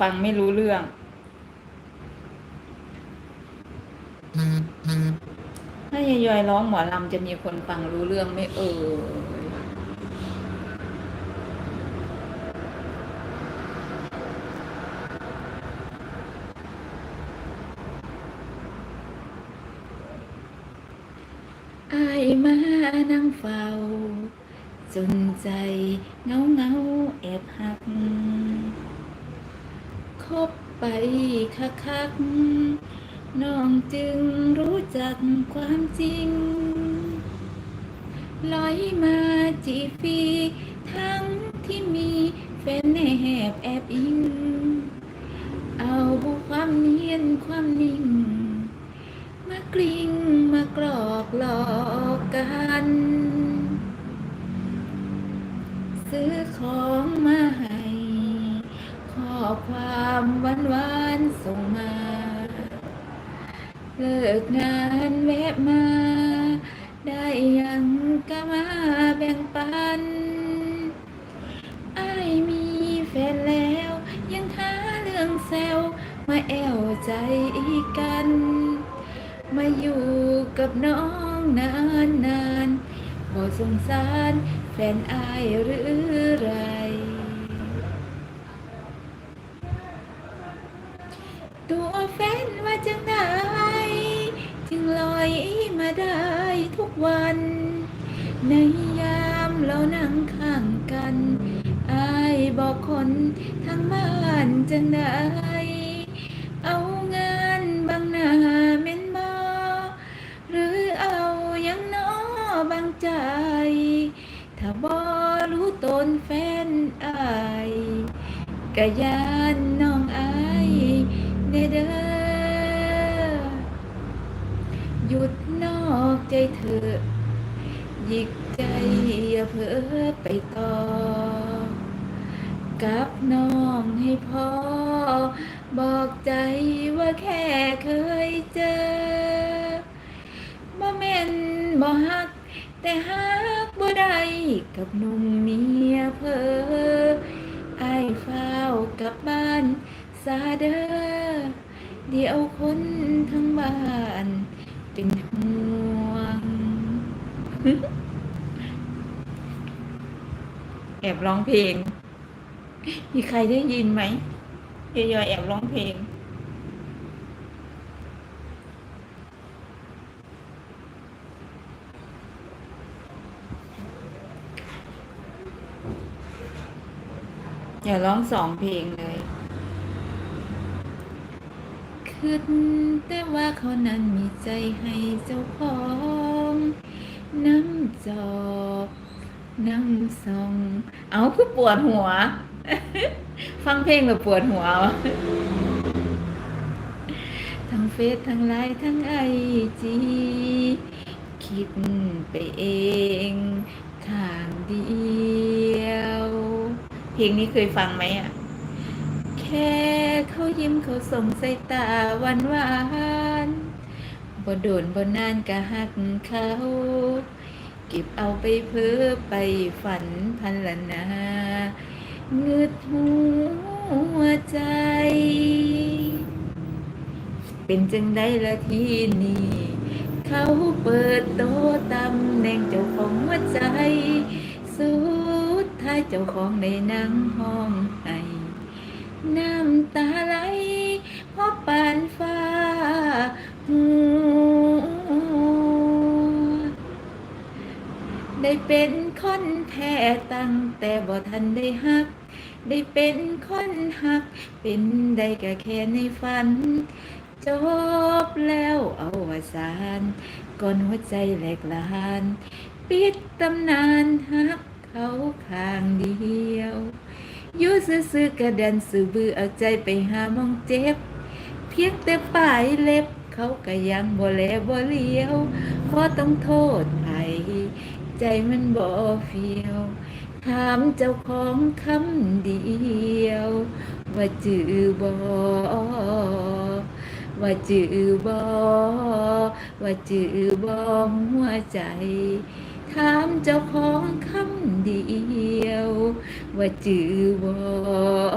ฟังไม่รู้เรื่อง ถ้ายายอยร้องหมอลำจะมีคนฟังรู้เรื่องไม่เอออายมานั่งเฝ้า จนใจเงาเงาแอบหัก คบไปคักคักๆน้องจึงรู้จักความจริงลอยมาจีฟีทั้งที่มีแฟนแนบแอบอิง เอาบุความเนียนความนิ่ง มากลิ้งมากรอกหลอกกันซื้อของมาให้ ความหวานหวานส่งมา เลิกงานแวะมา ได้ยังก็มาแบ่งปันไอ้มีแฟนแล้ว ยังหาเรื่องแซวมาแอวใจกัน มาอยู่กับน้องนานนานบ่สงสารแฟนอายหรือไร ตัวแฟาจังไดจึงลอยมาได้ทุกวัน ในยามเรานั่งข้างกันอายบอกคนทางบ้านจังไดเอางานบางหน้าเม่นบอหรือเอายังน้อบางใจ ถ้าบอรู้ตนแฟนอายกะยานน้องอาย หยุดนอกใจเธอหยิกใจอย่าเพ้อไปต่อกับน้องให้พอ บอกใจว่าแค่เคยเจอบ่แม่นบ่ฮัก แต่ฮักบ่ได้กับนุ่มเมียเพอไอายฝ้ากลับบ้านซาเดอเดี๋ยวคนทั้งบ้าน เป็นห่วง แอบร้องเพลง มีใครได้ยินไหมยอยแอบร้องเพลง อย่าร้องสองเพลงเลย คิดแต่ว่าเขานั้นมีใจให้เจ้าของน้ำจอกน้ำซอง เอาคือปวดหัว ฟังเพลงแบบปวดหัว ทั้งเฟซทั้งไลน์ทั้งไอจีคิดไปเองข้างเดียว เพลงนี้เคยฟังไหมอะ แค่เขายิ้มเขาส่งสายตาหวานหวานบ่โดนบ่นานกะหักเขาเก็บเอาไปเพ้อไปฝันพันละนาเงืดหัวใจ เป็นจังได้ละที่นี่เขาเปิดโตะตำแหน่งเจ้าของหัวใจ สุดท้ายเจ้าของในนั่งห้องไห้ น้ำตาไหลเพราะปานฟ้าหัวได้เป็นคนแท้ตั้งแต่บ่ทันได้ฮัก ได้เป็นคนฮัก เป็นได้ก็แค่ในฝัน จบแล้วเอาวสานก่อนหัวใจแหลกลาน ปิดตำนานฮักเขาข้างเดียว อยู่ซื่อๆกระดันสื่อบือเอาใจไปหามองเจ็บ เพียงแต่ปลายเล็บเขาก็ยังบ่แลบ่เลี้ยวพราะต้องโทษไผใจมันบ่เฟียว ถามเจ้าของคำเดียว ว่าจือบ่ว่าจือบ่ว่าจือบ่หัวใจ ถามเจ้าของคำเดียว ว่าจือวอ